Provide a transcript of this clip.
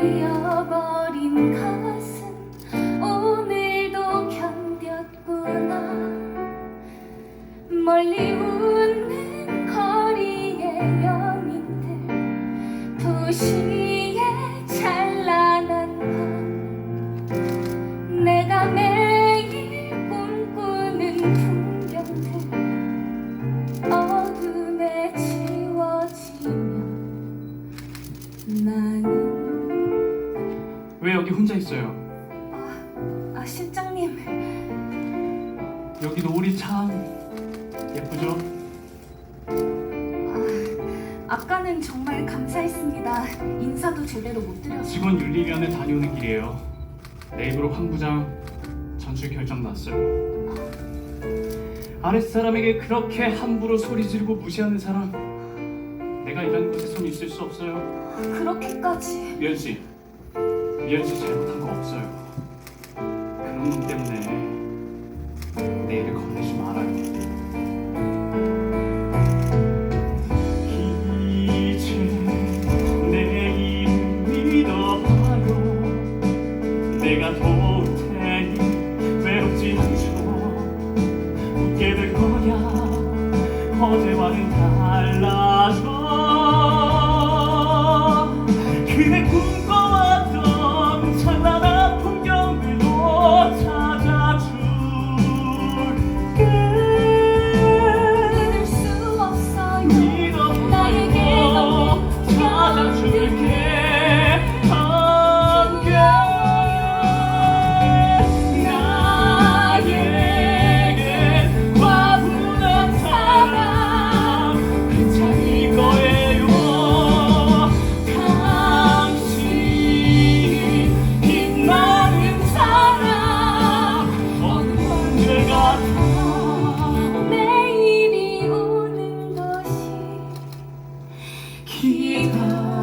아픈 가슴. 오늘도 견뎠구나. 멀리 웃는 거리의 연인들. 도시 왜 여기 혼자 있어요? 아 실장님 여기 노을이 참 예쁘죠? 아까는 정말 감사했습니다 인사도 제대로 못 드려서 직원 윤리위원회 다녀오는 길이에요. 네이버로 황 부장 전출 결정 났어요. 아랫사람에게 그렇게 함부로 소리 지르고 무시하는 사람 내가 일하는 곳에 손 있을 수 없어요. 그렇게까지 미연 씨, 씨 잘못한 거 없어요. 그런 놈 때문에 내일을 건네지 말아요. 어제와는 달라 keep on.